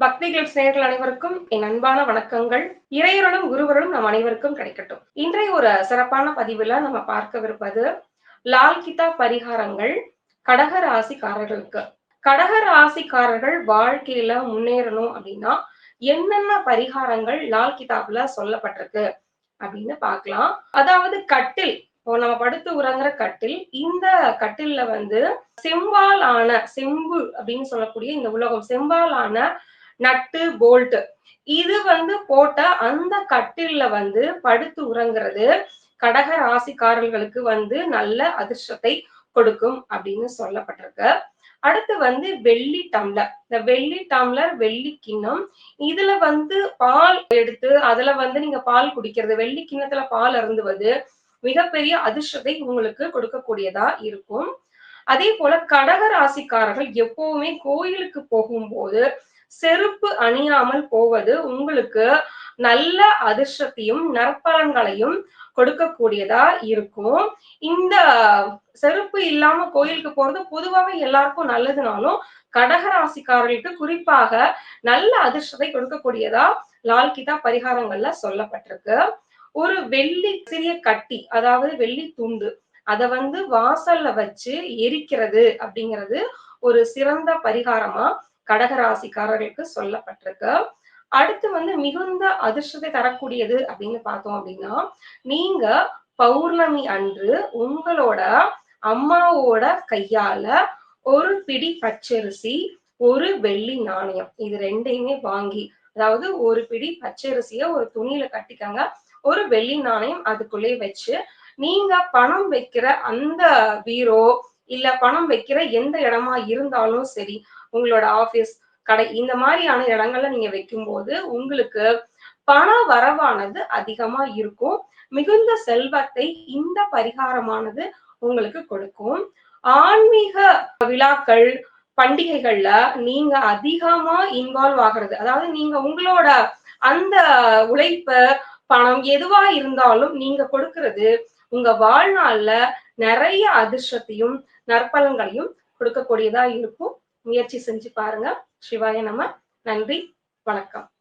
பக்திகள் சேர்கள் அனைவருக்கும் என் அன்பான வணக்கங்கள். இறையருளும் குருவருளும் நம் அனைவருக்கும் கிடைக்கட்டும். இன்றைய ஒரு சிறப்பான பதிவுல நம்ம பார்க்கவிருப்பது லால் கிதா பரிகாரங்கள் கடக ராசிக்காரர்களுக்கு. கடக ராசிக்காரர்கள் வாழ்க்கையில முன்னேறணும் அப்படின்னா என்னென்ன பரிகாரங்கள் லால் கிதாப்ல சொல்லப்பட்டிருக்கு அப்படின்னு பார்க்கலாம். அதாவது கட்டில் இப்போ நம்ம படுத்து உறங்குற கட்டில் இந்த கட்டில்ல வந்து செம்பால் ஆன செம்பு அப்படின்னு சொல்லக்கூடிய இந்த உலகம் செம்பால் ஆன நட்டு போல்ட் இது வந்து போட்ட அந்த கட்டில்ல வந்து படுத்து உறங்குறது கடக ராசிக்காரர்களுக்கு வந்து நல்ல அதிர்ஷ்டத்தை கொடுக்கும் அப்படின்னு சொல்லப்பட்டிருக்கு. அடுத்து வந்து வெள்ளி டம்ளர். இந்த வெள்ளி டம்ளர் வெள்ளி கிண்ணம். இதுல வந்து பால் எடுத்து அதுல வந்து நீங்க பால் குடிக்கிறது வெள்ளி கிண்ணத்துல பால் அருந்துவது மிகப்பெரிய அதிர்ஷ்டத்தை உங்களுக்கு கொடுக்கக்கூடியதா இருக்கும். அதே போல கடக ராசிக்காரர்கள் எப்பவுமே கோயிலுக்கு போகும்போது செருப்பு அணியாமல் போவது உங்களுக்கு நல்ல அதிர்ஷ்டத்தையும் நற்பலன்களையும் கொடுக்கக்கூடியதா இருக்கும். இந்த செருப்பு இல்லாம கோயிலுக்கு போறது பொதுவாக எல்லாருக்கும் நல்லதுனாலும் கடகராசிக்காரர்களுக்கு குறிப்பாக நல்ல அதிர்ஷ்டத்தை கொடுக்கக்கூடியதா லால்கிதா பரிகாரங்கள்ல சொல்லப்பட்டிருக்கு. ஒரு வெள்ளி சிறிய கட்டி அதாவது வெள்ளி துண்டு அதை வந்து வாசல்ல வச்சு எரிக்கிறது அப்படிங்கிறது ஒரு சிறந்த பரிகாரமா கடகராசிக்காரர்களுக்கு சொல்லப்பட்டிருக்கு. அடுத்து வந்து மிகுந்த அதிர்ஷ்டத்தை தரக்கூடியது அப்படின்னு பார்த்தோம் அப்படின்னா நீங்க பௌர்ணமி அன்று உங்களோட அம்மாவோட கையால ஒரு பிடி பச்சரிசி ஒரு வெள்ளி நாணயம் இது ரெண்டையுமே வாங்கி அதாவது ஒரு பிடி பச்சரிசிய ஒரு துணியில கட்டிக்கங்க. ஒரு வெள்ளி நாணயம் அதுக்குள்ளே வச்சு நீங்க பணம் வைக்கிற அந்த பீரோ இல்ல பணம் வைக்கிற எந்த இடமா இருந்தாலும் சரி உங்களோட ஆபீஸ் கடை இந்த மாதிரியான இடங்கள்ல நீங்க வைக்கும்போது உங்களுக்கு பண வரவானது அதிகமா இருக்கும். மிகுந்த செல்வத்தை இந்த பரிகாரமானது உங்களுக்கு கொடுக்கும். ஆன்மீக விழாக்கள் பண்டிகைகள்ல நீங்க அதிகமா இன்வால்வ் ஆகிறது அதாவது நீங்க உங்களோட அந்த உழைப்பு பணம் எதுவா இருந்தாலும் நீங்க கொடுக்கறது உங்க வாழ்நாள்ல நிறைய அதிர்ஷ்டத்தையும் நற்பலன்களையும் கொடுக்கக்கூடியதா இருக்கும். முயற்சி செஞ்சு பாருங்க. சிவாய நம்ம நன்றி. வணக்கம்.